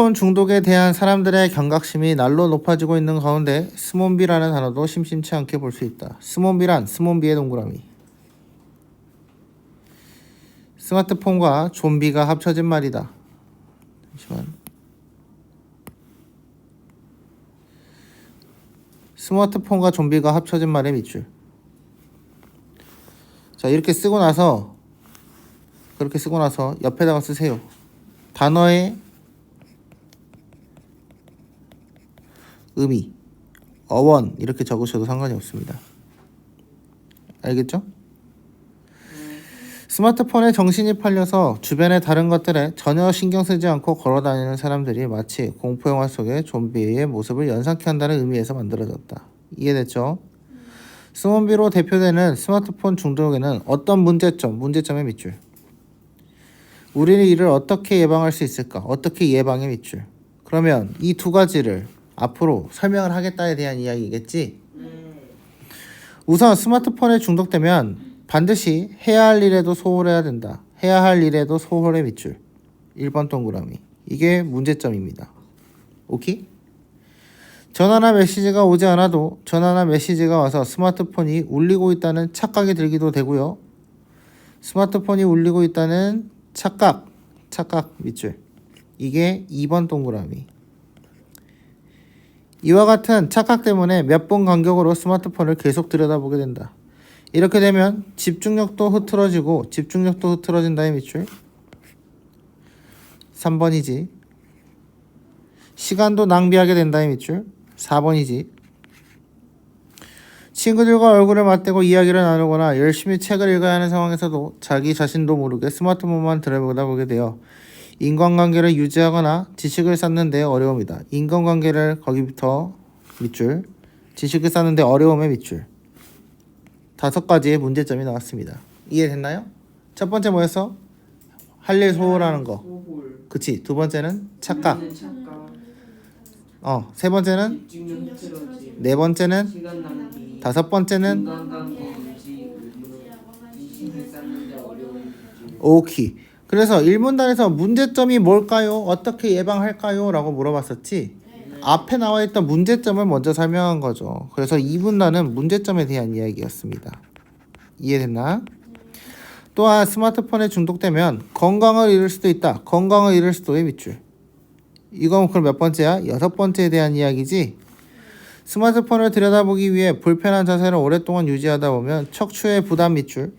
스마트폰 중독에 대한 사람들의 경각심이 날로 높아지고 있는 가운데 스몬비라는 단어도 심심치 않게 볼 수 있다. 스몬비란 스몬비의 동그라미. 스마트폰과 좀비가 합쳐진 말이다. 잠시만. 스마트폰과 좀비가 합쳐진 말의 밑줄. 자, 이렇게 쓰고 나서 그렇게 쓰고 나서 옆에다가 쓰세요. 단어의 의미, 어원 이렇게 적으셔도 상관이 없습니다. 알겠죠? 스마트폰에 정신이 팔려서 주변의 다른 것들에 전혀 신경 쓰지 않고 걸어다니는 사람들이 마치 공포영화 속의 좀비의 모습을 연상케 한다는 의미에서 만들어졌다. 이해됐죠? 스몬비로 대표되는 스마트폰 중독에는 어떤 문제점, 문제점의 밑줄. 우리는 이를 어떻게 예방할 수 있을까? 어떻게 예방의 밑줄. 그러면 이 두 가지를 앞으로 설명을 하겠다에 대한 이야기겠지? 우선 스마트폰에 중독되면 반드시 해야 할 일에도 소홀해야 된다. 해야 할 일에도 소홀의 밑줄. 1번 동그라미. 이게 문제점입니다. 오케이? 전화나 메시지가 오지 않아도 전화나 메시지가 와서 스마트폰이 울리고 있다는 착각이 들기도 되고요. 스마트폰이 울리고 있다는 착각, 착각 밑줄. 이게 2번 동그라미. 이와 같은 착각 때문에 몇 번 간격으로 스마트폰을 계속 들여다보게 된다. 이렇게 되면 집중력도 흐트러지고 집중력도 흐트러진다의 밑줄. 3번이지. 시간도 낭비하게 된다의 밑줄. 4번이지. 친구들과 얼굴을 맞대고 이야기를 나누거나 열심히 책을 읽어야 하는 상황에서도 자기 자신도 모르게 스마트폰만 들여다보게 되어 인간관계를 유지하거나 지식을 쌓는 데 어려움이다. 인간관계를 거기부터 밑줄 지식을 쌓는 데 어려움의 밑줄 다섯 가지의 문제점이 나왔습니다. 이해됐나요? 첫 번째 뭐였어? 할 일 소홀하는 거. 그치. 두 번째는 착각. 착각 어. 세 번째는 네 번째는 다섯 번째는 오키. 그래서 일문단에서 문제점이 뭘까요? 어떻게 예방할까요? 라고 물어봤었지. 앞에 나와 있던 문제점을 먼저 설명한 거죠. 그래서 2분단은 문제점에 대한 이야기였습니다. 이해됐나? 또한 스마트폰에 중독되면 건강을 잃을 수도 있다. 건강을 잃을 수도의 밑줄. 이건 그럼 몇 번째야? 여섯 번째에 대한 이야기지. 스마트폰을 들여다보기 위해 불편한 자세를 오랫동안 유지하다 보면 척추의 부담 밑줄.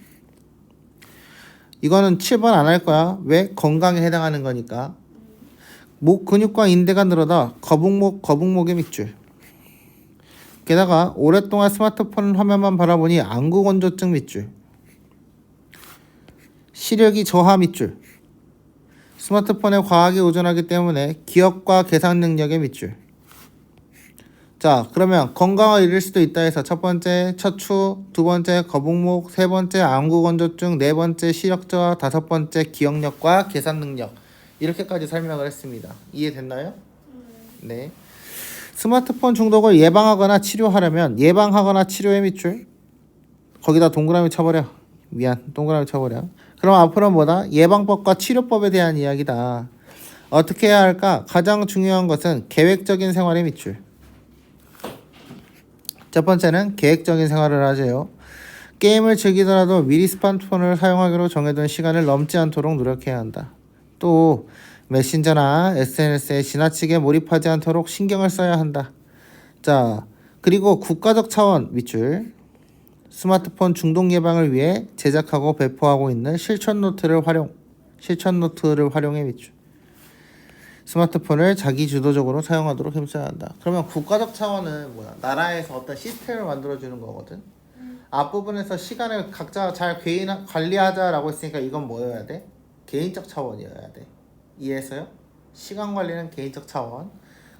이거는 7번 안 할 거야. 왜? 건강에 해당하는 거니까. 목 근육과 인대가 늘어나 거북목 거북목의 밑줄. 게다가 오랫동안 스마트폰 화면만 바라보니 안구 건조증 밑줄. 시력이 저하 밑줄. 스마트폰에 과하게 의존하기 때문에 기억과 계산 능력의 밑줄. 자, 그러면 건강을 잃을 수도 있다 해서 첫 번째 척추, 두 번째 거북목, 세 번째 안구 건조증, 네 번째 시력 저하, 다섯 번째 기억력과 계산 능력. 이렇게까지 설명을 했습니다. 이해됐나요? 네. 스마트폰 중독을 예방하거나 치료하려면 예방하거나 치료의 밑줄 거기다 동그라미 쳐버려. 미안, 동그라미 쳐버려. 그럼 앞으로 뭐다? 예방법과 치료법에 대한 이야기다. 어떻게 해야 할까? 가장 중요한 것은 계획적인 생활의 밑줄. 첫 번째는 계획적인 생활을 하세요. 게임을 즐기더라도 미리 스마트폰을 사용하기로 정해둔 시간을 넘지 않도록 노력해야 한다. 또 메신저나 SNS에 지나치게 몰입하지 않도록 신경을 써야 한다. 자, 그리고 국가적 차원 밑줄 스마트폰 중독 예방을 위해 제작하고 배포하고 있는 실천 노트를 활용 실천 노트를 활용해 밑줄 스마트폰을 자기 주도적으로 사용하도록 힘써야 한다. 그러면 국가적 차원은 뭐야? 나라에서 어떤 시스템을 만들어 주는 거거든. 앞부분에서 시간을 각자 잘 개인 관리하자라고 했으니까 이건 뭐여야 돼? 개인적 차원이어야 돼. 이해했어요? 시간 관리는 개인적 차원.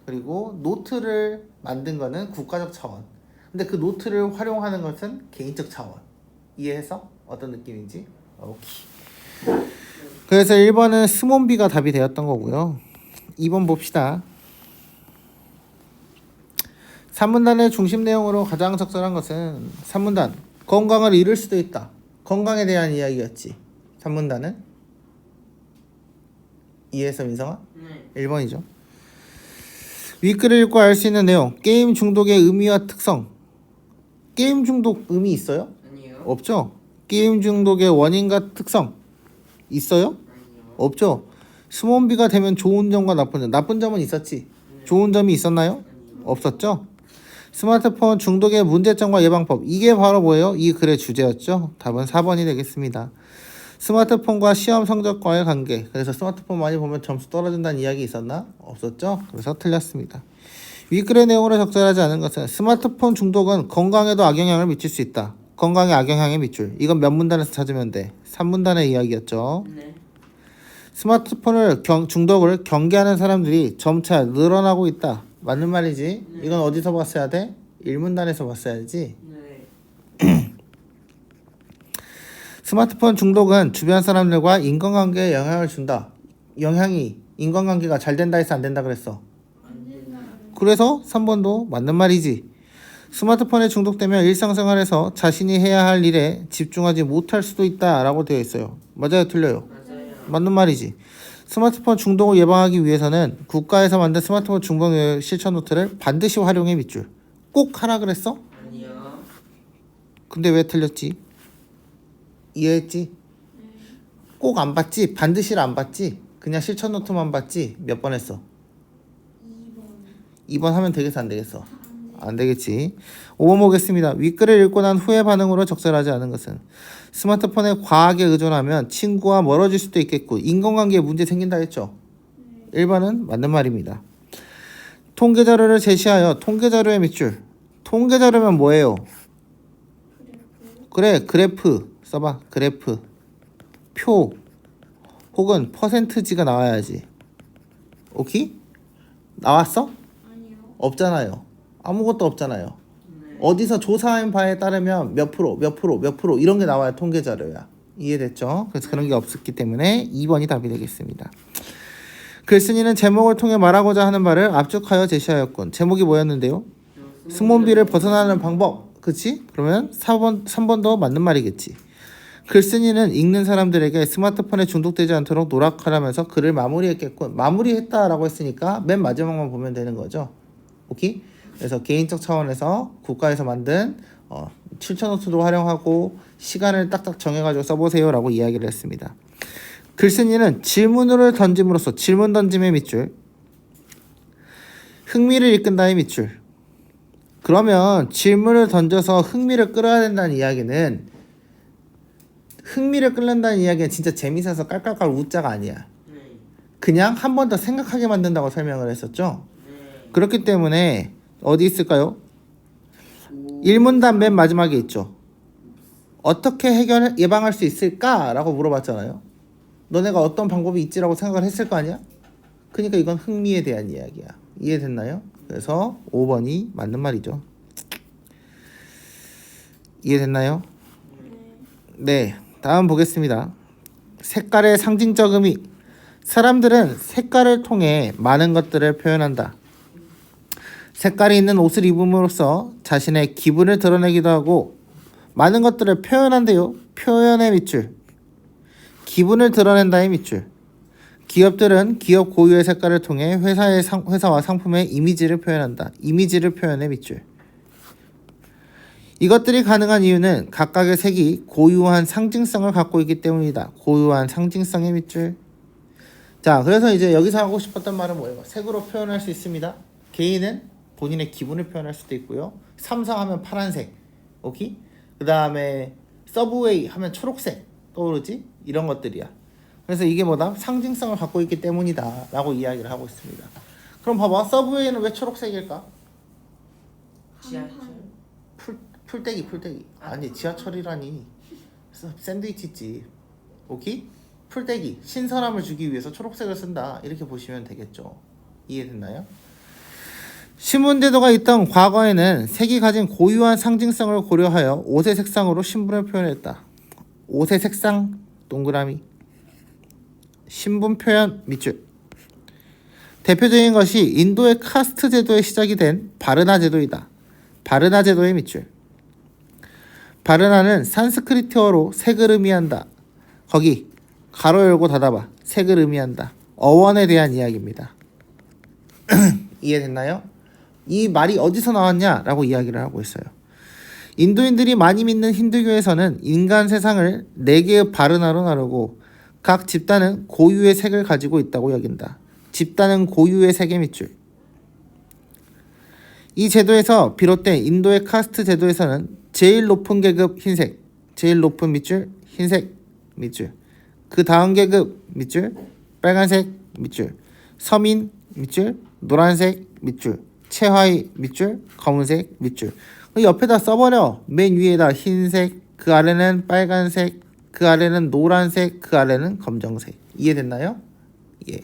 그리고 노트를 만든 거는 국가적 차원. 근데 그 노트를 활용하는 것은 개인적 차원. 이해해서 어떤 느낌인지? 오케이. 그래서 1번은 스몬비가 답이 되었던 거고요. 2번 봅시다. 3문단의 중심 내용으로 가장 적절한 것은 3문단 건강을 잃을 수도 있다. 건강에 대한 이야기였지. 3문단은 이해해서 민성아? 네 1번이죠. 윗글을 읽고 알 수 있는 내용. 게임 중독의 의미와 특성. 게임 중독 의미 있어요? 아니요. 없죠. 게임 중독의 원인과 특성 있어요? 아니요. 없죠. 스몬비가 되면 좋은 점과 나쁜 점. 나쁜 점은 있었지. 좋은 점이 있었나요? 없었죠. 스마트폰 중독의 문제점과 예방법. 이게 바로 뭐예요? 이 글의 주제였죠. 답은 4번이 되겠습니다. 스마트폰과 시험 성적과의 관계. 그래서 스마트폰 많이 보면 점수 떨어진다는 이야기 있었나? 없었죠. 그래서 틀렸습니다. 윗글의 내용으로 적절하지 않은 것은 스마트폰 중독은 건강에도 악영향을 미칠 수 있다. 건강에 악영향의 밑줄. 이건 몇 문단에서 찾으면 돼? 3문단의 이야기였죠. 네. 스마트폰을 경, 중독을 경계하는 사람들이 점차 늘어나고 있다. 맞는 말이지? 이건 어디서 봤어야 돼? 일문단에서 봤어야지. 네. 스마트폰 중독은 주변 사람들과 인간관계에 영향을 준다. 영향이 인간관계가 잘 된다 해서 안 된다 그랬어. 그래서 3번도 맞는 말이지. 스마트폰에 중독되면 일상생활에서 자신이 해야 할 일에 집중하지 못할 수도 있다라고 되어 있어요. 맞아요, 틀려요? 맞는 말이지. 스마트폰 중독을 예방하기 위해서는 국가에서 만든 스마트폰 중독 실천 노트를 반드시 활용해 밑줄. 꼭 하라 그랬어? 아니요. 근데 왜 틀렸지? 이해했지? 꼭 안 봤지? 반드시를 안 봤지? 그냥 실천 노트만 봤지? 몇 번 했어? 2번. 2번 하면 되겠어 안 되겠어? 안 되겠지. 5번 보겠습니다. 윗글을 읽고 난 후의 반응으로 적절하지 않은 것은 스마트폰에 과하게 의존하면 친구와 멀어질 수도 있겠고 인간관계에 문제 생긴다 했죠. 1번은 맞는 말입니다. 통계 자료를 제시하여 통계 자료의 밑줄. 통계 자료면 뭐예요? 그래 그래프 써봐 그래프 표 혹은 퍼센트지가 나와야지. 오케이? 나왔어? 아니요. 없잖아요. 아무것도 없잖아요. 네. 어디서 조사한 바에 따르면 몇 프로, 몇 프로, 몇 프로 이런 게 나와야 통계 자료야. 이해됐죠? 그래서 그런 게 없었기 때문에 2번이 답이 되겠습니다. 글쓴이는 제목을 통해 말하고자 하는 바를 압축하여 제시하였군. 제목이 뭐였는데요? 승무원비를 벗어나는 방법. 그치? 그러면 4번, 3번도 맞는 말이겠지. 글쓴이는 읽는 사람들에게 스마트폰에 중독되지 않도록 노력하라면서 글을 마무리했겠군. 마무리했다라고 했으니까 맨 마지막만 보면 되는 거죠. 오케이? 그래서 개인적 차원에서 국가에서 만든 어, 7천노트도 활용하고 시간을 딱딱 정해가지고 써보세요라고 이야기를 했습니다. 글쓴이는 질문을 던짐으로써 질문 던짐의 밑줄, 흥미를 이끈다의 밑줄. 그러면 질문을 던져서 흥미를 끌어야 된다는 이야기는 흥미를 끌는다는 이야기는 진짜 재밌어서 깔깔깔 웃자가 아니야. 네. 그냥 한 번 더 생각하게 만든다고 설명을 했었죠. 네. 그렇기 때문에 어디 있을까요? 오. 1문단 맨 마지막에 있죠. 어떻게 해결 예방할 수 있을까라고 물어봤잖아요. 너네가 어떤 방법이 있지라고 생각을 했을 거 아니야? 그러니까 이건 흥미에 대한 이야기야. 이해됐나요? 그래서 5번이 맞는 말이죠. 이해됐나요? 네. 다음 보겠습니다. 색깔의 상징적 의미. 사람들은 색깔을 통해 많은 것들을 표현한다. 색깔이 있는 옷을 입음으로써 자신의 기분을 드러내기도 하고 많은 것들을 표현한대요. 표현의 밑줄. 기분을 드러낸다의 밑줄. 기업들은 기업 고유의 색깔을 통해 회사의 상, 회사와 상품의 이미지를 표현한다. 이미지를 표현의 밑줄. 이것들이 가능한 이유는 각각의 색이 고유한 상징성을 갖고 있기 때문이다. 고유한 상징성의 밑줄. 자, 그래서 이제 여기서 하고 싶었던 말은 뭐예요? 색으로 표현할 수 있습니다. 개인은 본인의 기분을 표현할 수도 있고요. 삼성하면 파란색, 오케이? 그 다음에 서브웨이 하면 초록색 떠오르지? 이런 것들이야. 그래서 이게 뭐다? 상징성을 갖고 있기 때문이다 라고 이야기를 하고 있습니다. 그럼 봐봐, 서브웨이는 왜 초록색일까? 지하철. 풀 풀떼기 풀떼기 아니 지하철이라니 서- 샌드위치집 오케이 풀떼기 신선함을 주기 위해서 초록색을 쓴다 이렇게 보시면 되겠죠 이해됐나요? 신문제도가 있던 과거에는 색이 가진 고유한 상징성을 고려하여 옷의 색상으로 신분을 표현했다 옷의 색상 동그라미 신분 표현 밑줄 대표적인 것이 인도의 카스트 제도의 시작이 된 바르나 제도이다 바르나 제도의 밑줄 바르나는 산스크리트어로 색을 의미한다. 거기 가로 열고 닫아봐. 색을 의미한다. 어원에 대한 이야기입니다. 이해됐나요? 이 말이 어디서 나왔냐라고 이야기를 하고 있어요. 인도인들이 많이 믿는 힌두교에서는 인간 세상을 네 개의 바르나로 나누고 각 집단은 고유의 색을 가지고 있다고 여긴다. 집단은 고유의 색의 밑줄. 이 제도에서 비롯된 인도의 카스트 제도에서는 제일 높은 계급 흰색, 제일 높은 밑줄 흰색 밑줄, 그 다음 계급 밑줄 빨간색 밑줄, 서민 밑줄 노란색 밑줄, 최하위 밑줄 검은색 밑줄. 그 옆에다 써버려. 맨 위에다 흰색, 그 아래는 빨간색, 그 아래는 노란색, 그 아래는 검정색. 이해됐나요? 예.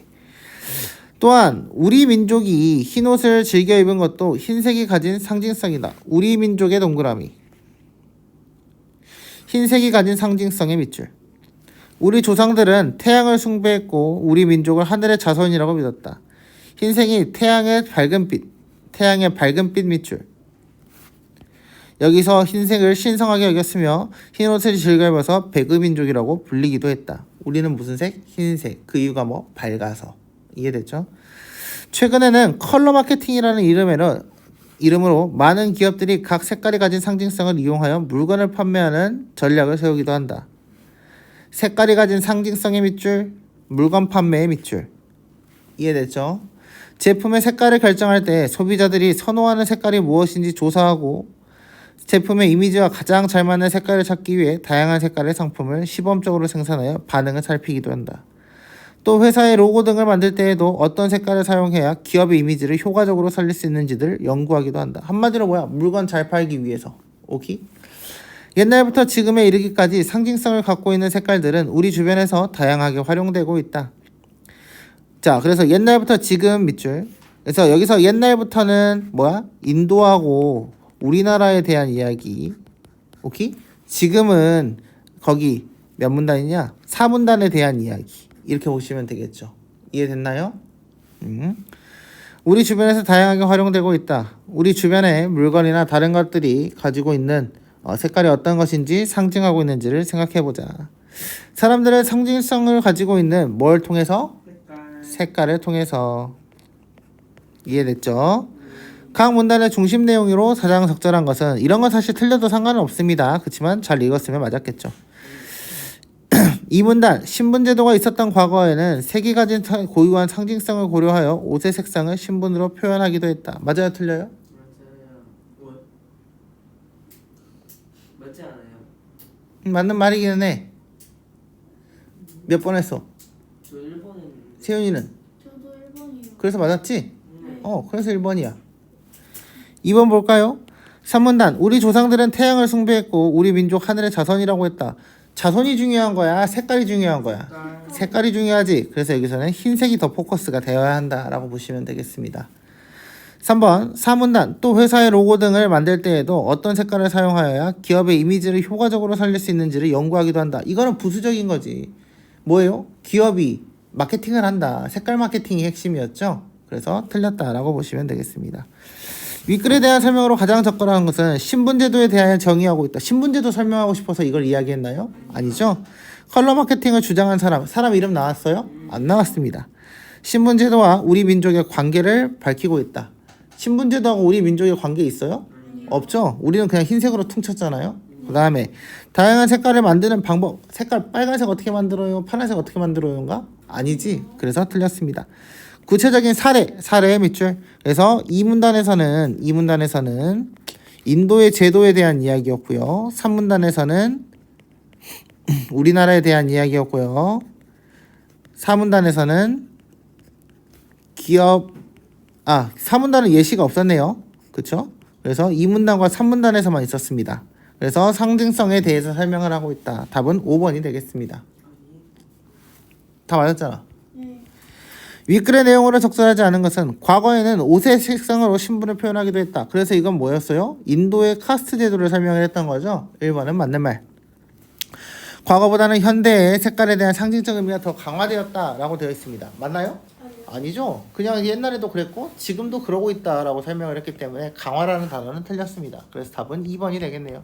또한 우리 민족이 흰 옷을 즐겨 입은 것도 흰색이 가진 상징성이다. 우리 민족의 동그라미. 흰색이 가진 상징성의 밑줄. 우리 조상들은 태양을 숭배했고 우리 민족을 하늘의 자손이라고 믿었다. 흰색이 태양의 밝은 빛, 태양의 밝은 빛 밑줄. 여기서 흰색을 신성하게 여겼으며 흰 옷을 즐겨 입어서 배그민족이라고 불리기도 했다. 우리는 무슨 색? 흰색. 그 이유가 뭐? 밝아서. 이해됐죠? 최근에는 컬러 마케팅이라는 이름으로 이름으로 많은 기업들이 각 색깔이 가진 상징성을 이용하여 물건을 판매하는 전략을 세우기도 한다. 색깔이 가진 상징성의 밑줄, 물건 판매의 밑줄. 이해됐죠? 제품의 색깔을 결정할 때 소비자들이 선호하는 색깔이 무엇인지 조사하고 제품의 이미지와 가장 잘 맞는 색깔을 찾기 위해 다양한 색깔의 상품을 시범적으로 생산하여 반응을 살피기도 한다. 또 회사의 로고 등을 만들 때에도 어떤 색깔을 사용해야 기업의 이미지를 효과적으로 살릴 수 있는지를 연구하기도 한다. 한마디로 뭐야? 물건 잘 팔기 위해서. 오케이? 옛날부터 지금에 이르기까지 상징성을 갖고 있는 색깔들은 우리 주변에서 다양하게 활용되고 있다. 자, 그래서 옛날부터 지금 밑줄. 그래서 여기서 옛날부터는 뭐야? 인도하고 우리나라에 대한 이야기. 오케이? 지금은 거기 몇 문단이냐? 4문단에 대한 이야기. 이렇게 보시면 되겠죠. 이해됐나요? 음. 우리 주변에서 다양하게 활용되고 있다. 우리 주변에 물건이나 다른 것들이 가지고 있는 어, 색깔이 어떤 것인지 상징하고 있는지를 생각해 보자. 사람들은 상징성을 가지고 있는 뭘 통해서? 색깔 색깔을 통해서. 이해됐죠? 각 문단의 중심 내용으로 가장 적절한 것은 이런 건 사실 틀려도 상관은 없습니다. 그렇지만 잘 읽었으면 맞았겠죠. 이 문단 신분 제도가 있었던 과거에는 색이 가진 사- 고유한 상징성을 고려하여 옷의 색상을 신분으로 표현하기도 했다. 맞아요, 틀려요? 맞아요 뭐 맞지 않아요? 음, 맞는 말이기는 해. 몇 번 했어? 저 1번 했는데 세윤이는? 저도 1번이요. 그래서 맞았지? 네. 어, 그래서 1번이야. 2번 볼까요? 3문단 우리 조상들은 태양을 숭배했고 우리 민족 하늘의 자손이라고 했다. 자손이 중요한 거야? 색깔이 중요한 거야? 색깔 색깔이 중요하지. 그래서 여기서는 흰색이 더 포커스가 되어야 한다라고 보시면 되겠습니다. 3번 사문단 또 회사의 로고 등을 만들 때에도 어떤 색깔을 사용하여야 기업의 이미지를 효과적으로 살릴 수 있는지를 연구하기도 한다. 이거는 부수적인 거지. 뭐예요? 기업이 마케팅을 한다. 색깔 마케팅이 핵심이었죠. 그래서 틀렸다라고 보시면 되겠습니다. 윗글에 대한 설명으로 가장 적절한 것은 신분제도에 대하여 정의하고 있다. 신분제도 설명하고 싶어서 이걸 이야기했나요? 아니죠. 컬러 마케팅을 주장한 사람, 사람 이름 나왔어요? 안 나왔습니다. 신분제도와 우리 민족의 관계를 밝히고 있다. 신분제도하고 우리 민족의 관계 있어요? 없죠. 우리는 그냥 흰색으로 퉁쳤잖아요. 그 다음에 다양한 색깔을 만드는 방법. 색깔 빨간색 어떻게 만들어요? 파란색 어떻게 만들어요인가? 아니지. 그래서 틀렸습니다. 구체적인 사례, 사례의 밑줄. 그래서 이 문단에서는 이 문단에서는 인도의 제도에 대한 이야기였고요. 3문단에서는 우리나라에 대한 이야기였고요. 4문단에서는 기업 아, 4문단은 예시가 없었네요. 그쵸? 그래서 2문단과 3문단에서만 있었습니다. 그래서 상징성에 대해서 설명을 하고 있다. 답은 5번이 되겠습니다. 다 맞았잖아. 네. 윗글의 내용으로 적절하지 않은 것은 과거에는 옷의 색상으로 신분을 표현하기도 했다. 그래서 이건 뭐였어요? 인도의 카스트 제도를 설명을 했던 거죠. 1번은 맞는 말. 과거보다는 현대의 색깔에 대한 상징적 의미가 더 강화되었다라고 되어 있습니다. 맞나요? 아니죠. 그냥 옛날에도 그랬고 지금도 그러고 있다라고 설명을 했기 때문에 강화라는 단어는 틀렸습니다. 그래서 답은 2번이 되겠네요.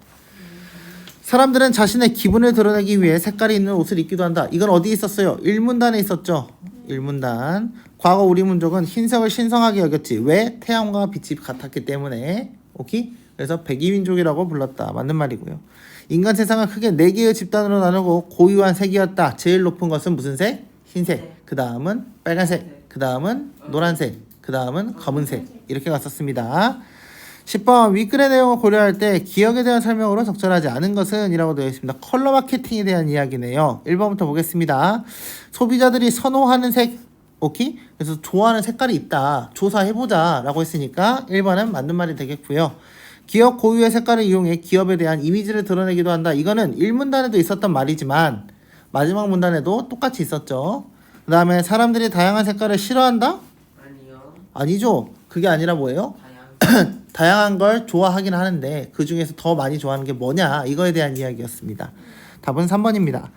사람들은 자신의 기분을 드러내기 위해 색깔이 있는 옷을 입기도 한다. 이건 어디 있었어요? 1문단에 있었죠. 1문단. 과거 우리 민족은 흰색을 신성하게 여겼지. 왜? 태양과 빛이 같았기 때문에. 오케이? 그래서 백이민족이라고 불렀다. 맞는 말이고요. 인간 세상은 크게 네 개의 집단으로 나누고 고유한 색이었다. 제일 높은 것은 무슨 색? 흰색. 그 다음은 빨간색. 그 다음은 노란색. 그 다음은 검은색. 이렇게 갔었습니다. 10번 윗글의 내용을 고려할 때 기억에 대한 설명으로 적절하지 않은 것은 이라고 되어 있습니다. 컬러 마케팅에 대한 이야기네요. 1번부터 보겠습니다. 소비자들이 선호하는 색 오케이? 그래서 좋아하는 색깔이 있다. 조사해보자 라고 했으니까 1번은 맞는 말이 되겠고요. 기업 고유의 색깔을 이용해 기업에 대한 이미지를 드러내기도 한다. 이거는 1문단에도 있었던 말이지만 마지막 문단에도 똑같이 있었죠. 그 다음에 사람들이 다양한 색깔을 싫어한다? 아니요. 아니죠. 그게 아니라 뭐예요? 다양. 다양한 걸 좋아하긴 하는데 그 중에서 더 많이 좋아하는 게 뭐냐 이거에 대한 이야기였습니다. 답은 3번입니다.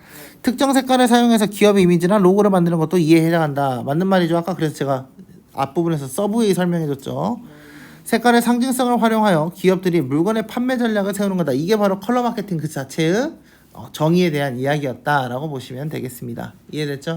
특정 색깔을 사용해서 기업의 이미지나 로고를 만드는 것도 이해에 해당한다. 맞는 말이죠. 아까 그래서 제가 앞부분에서 서브웨이 설명해줬죠. 색깔의 상징성을 활용하여 기업들이 물건의 판매 전략을 세우는 거다. 이게 바로 컬러 마케팅 그 자체의 어, 정의에 대한 이야기였다라고 보시면 되겠습니다. 이해됐죠?